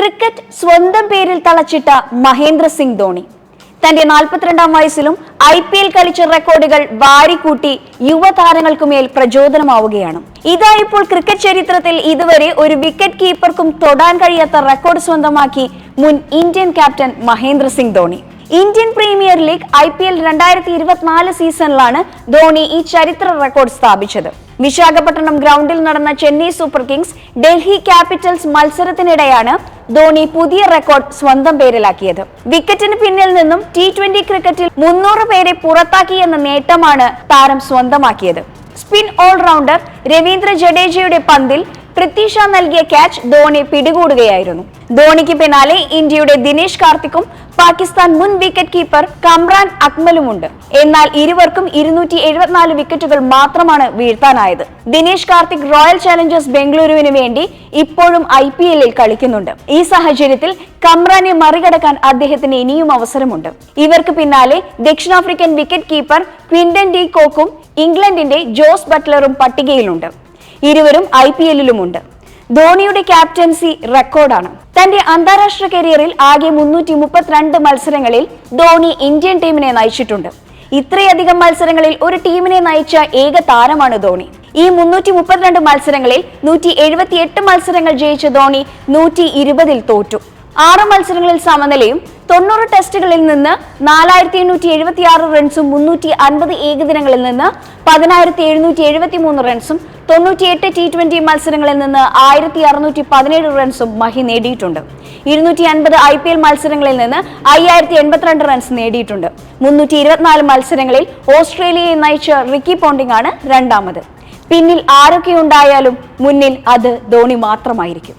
Cricket സ്വന്തം പേരിൽ തളച്ചിട്ട മഹേന്ദ്ര സിംഗ് ധോണി. തന്റെ നാൽപ്പത്തിരണ്ടാം വയസ്സിലും ഐ പി എൽ കളിച്ച റെക്കോർഡുകൾ വാരിക്കൂട്ടി യുവതാരങ്ങൾക്കു മേൽ പ്രചോദനമാവുകയാണ്. ഇതാ ഇപ്പോൾ ക്രിക്കറ്റ് ചരിത്രത്തിൽ ഇതുവരെ ഒരു വിക്കറ്റ് കീപ്പർക്കും തൊടാൻ കഴിയാത്ത റെക്കോർഡ് സ്വന്തമാക്കി മുൻ Indian captain Mahendra Singh Dhoni. Indian Premier League I P L രണ്ടായിരത്തി ഇരുപത്തിനാല് സീസണിലാണ് ധോണി ഈ ചരിത്ര റെക്കോർഡ് സ്ഥാപിച്ചത്. വിശാഖപട്ടണം ഗ്രൗണ്ടിൽ നടന്ന Chennai Super Kings Delhi Capitals മത്സരത്തിനിടെയാണ് Dhoni പുതിയ റെക്കോർഡ് സ്വന്തം പേരിലാക്കിയത്. വിക്കറ്റിന് പിന്നിൽ നിന്നും ടി ട്വന്റി ക്രിക്കറ്റിൽ മുന്നൂറ് പേരെ പുറത്താക്കിയെന്ന നേട്ടമാണ് താരം സ്വന്തമാക്കിയത്. സ്പിൻ ഓൾറൗണ്ടർ രവീന്ദ്ര ജഡേജയുടെ പന്തിൽ പൃഥ്വി ഷാ നൽകിയ ക്യാച്ച് ധോണി പിടികൂടുകയായിരുന്നു. ധോണിക്ക് പിന്നാലെ ഇന്ത്യയുടെ ദിനേശ് കാർത്തിക്കും പാകിസ്ഥാൻ മുൻ വിക്കറ്റ് കീപ്പർ കമ്രാൻ അക്മലുമുണ്ട്. എന്നാൽ ഇരുവർക്കും ഇരുന്നൂറ്റി എഴുപത്തിനാല് വിക്കറ്റുകൾ മാത്രമാണ് വീഴ്ത്താനായത്. ദിനേശ് കാർത്തിക് റോയൽ ചാലഞ്ചേഴ്സ് ബംഗളൂരുവിന് വേണ്ടി ഇപ്പോഴും ഐ പി എല്ലിൽ കളിക്കുന്നുണ്ട്. ഈ സാഹചര്യത്തിൽ കമ്രാനെ മറികടക്കാൻ അദ്ദേഹത്തിന് ഇനിയും അവസരമുണ്ട്. ഇവർക്ക് പിന്നാലെ ദക്ഷിണാഫ്രിക്കൻ വിക്കറ്റ് കീപ്പർ ക്വിന്റൻ ഡി കോക്കും ഇംഗ്ലണ്ടിന്റെ ജോസ് ബട്ട്ലറും പട്ടികയിലുണ്ട്. ഇരുവരും ഐ പി എല്ലിലുമുണ്ട്. ധോണിയുടെ ക്യാപ്റ്റൻസി റെക്കോർഡാണ്. തന്റെ അന്താരാഷ്ട്ര കരിയറിൽ ആകെ മുന്നൂറ്റി മുപ്പത്തിരണ്ട് മത്സരങ്ങളിൽ ധോണി ഇന്ത്യൻ ടീമിനെ നയിച്ചിട്ടുണ്ട്. ഇത്രയധികം മത്സരങ്ങളിൽ ഒരു ടീമിനെ നയിച്ച ഏക താരമാണ് ധോണി. ഈ മുന്നൂറ്റി മുപ്പത്തിരണ്ട് മത്സരങ്ങളിൽ നൂറ്റി എഴുപത്തി എട്ട് മത്സരങ്ങൾ ജയിച്ച ധോണി നൂറ്റി ഇരുപതിൽ തോറ്റു. ആറ് മത്സരങ്ങളിൽ സമനിലയും തൊണ്ണൂറ് ടെസ്റ്റുകളിൽ നിന്ന് നാലായിരത്തി എണ്ണൂറ്റി എഴുപത്തി ആറ് റൺസും മുന്നൂറ്റി അൻപത് ഏകദിനങ്ങളിൽ നിന്ന് പതിനായിരത്തി എഴുന്നൂറ്റി എഴുപത്തി മൂന്ന് റൺസും തൊണ്ണൂറ്റിയെട്ട് ടി ട്വന്റി മത്സരങ്ങളിൽ നിന്ന് ആയിരത്തി അറുന്നൂറ്റി പതിനേഴ് റൺസും മഹി നേടിയിട്ടുണ്ട്. ഇരുന്നൂറ്റി അൻപത് ഐ പി എൽ മത്സരങ്ങളിൽ നിന്ന് അയ്യായിരത്തി എൺപത്തിരണ്ട് റൺസ് നേടിയിട്ടുണ്ട്. മുന്നൂറ്റി ഇരുപത്തിനാല് മത്സരങ്ങളിൽ ഓസ്ട്രേലിയയെ നയിച്ച റിക്കി പോണ്ടിംഗ് ആണ് രണ്ടാമത്. പിന്നിൽ ആരൊക്കെ ഉണ്ടായാലും മുന്നിൽ അത് ധോണി മാത്രമായിരിക്കും.